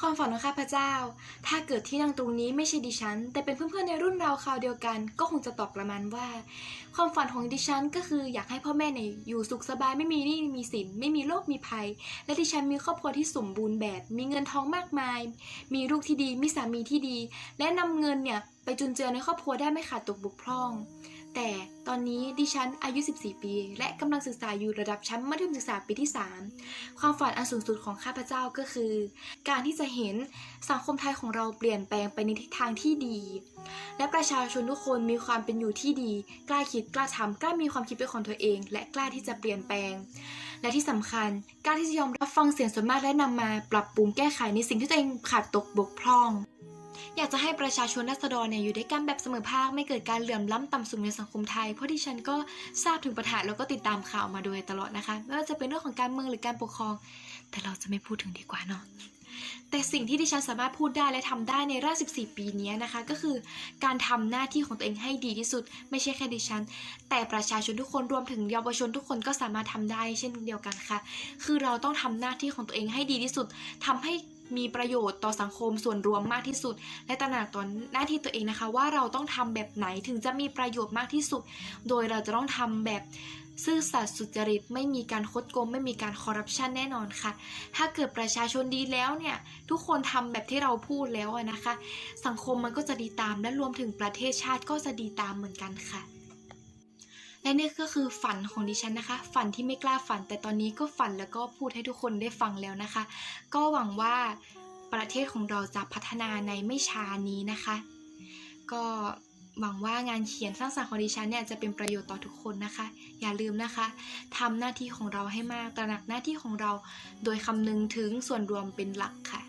ความฝันของข้าพเจ้า ถ้าเกิดที่นั่งตรงนี้ไม่ใช่ดิฉัน แต่เป็นเพื่อนๆในรุ่นเราคราวเดียวกัน ก็คงจะตอบประมาณว่า ความฝันของดิฉันก็คืออยากให้พ่อแม่เนี่ยอยู่สุขสบายไม่มีหนี้มีสิน ไม่มีโรคมีภัย และดิฉันมีครอบครัวที่สมบูรณ์แบบ มีเงินทองมากมาย มีลูกที่ดีมีสามีที่ดี และนำเงินเนี่ยไปจุนเจือในครอบครัวได้ไม่ขาดตกบกพร่อง แต่ตอนนี้ดิฉันอายุ 14 ปี และกำลังศึกษาอยู่ระดับชั้นมัธยมศึกษาปีที่ 3 ความฝันอันสูงสุดของข้าพเจ้าก็คือ การที่จะเห็นสังคมไทยของเราเปลี่ยนแปลงไปในทิศทางที่ดี และประชาชนทุกคนมีความเป็นอยู่ที่ดี กล้าคิดกล้าทำกล้ามีความคิดเป็นของตัวเอง และกล้าที่จะเปลี่ยนแปลง และที่สำคัญกล้าที่จะยอมรับฟังเสียงส่วนมากและนำมาปรับปรุงแก้ไขในสิ่งที่ตัวเองขาดตกบกพร่อง อยากจะให้ประชาชนรัษฎรเนี่ยอยู่ด้วยกันแบบเสมอภาคไม่เกิดการเหลื่อมล้ำต่ำสูงในสังคมไทย เพราะที่ฉันก็ทราบถึงปัญหาแล้วก็ติดตามข่าวมาโดยตลอดนะคะไม่ว่าจะเป็นเรื่องของการเมืองหรือการปกครอง แต่เราจะไม่พูดถึงดีกว่าเนาะแต่สิ่งที่ดิฉันสามารถพูดได้และทำได้ในรอบ14 ปีนี้นะคะ ก็คือการทำหน้าที่ของตัวเองให้ดีที่สุด ไม่ใช่แค่ดิฉัน แต่ประชาชนทุกคนรวมถึงเยาวชนทุกคนก็สามารถทำได้เช่นเดียวกันค่ะ คือเราต้องทำหน้าที่ของตัวเองให้ดีที่สุดทำให้ มีประโยชน์ต่อสังคมส่วนรวมมากที่สุด และตระหนักต่อหน้าที่ตัวเองนะคะ ว่าเราต้องทำแบบไหนถึงจะมีประโยชน์มากที่สุด โดยเราจะต้องทำแบบซื่อสัตย์สุจริตไม่มีการคดโกงไม่มีการคอร์รัปชันแน่นอนค่ะ ถ้าเกิดประชาชนดีแล้วเนี่ย ทุกคนทำแบบที่เราพูดแล้วนะคะ สังคมมันก็จะดีตามและรวมถึงประเทศชาติก็จะดีตามเหมือนกันค่ะ และนี่ก็คือฝันของดิฉันนะคะ ฝันที่ไม่กล้าฝัน แต่ตอนนี้ก็ฝันแล้วก็พูดให้ทุกคนได้ฟังแล้วนะคะ ก็หวังว่าประเทศของเราจะพัฒนาในไม่ช้านี้นะคะ ก็หวังว่างานเขียนสร้างสรรค์ของดิฉันเนี่ยจะเป็นประโยชน์ต่อทุกคนนะคะ อย่าลืมนะคะทำหน้าที่ของเราให้มากตระหนักหน้าที่ของเรา โดยคำนึงถึงส่วนรวมเป็นหลักค่ะ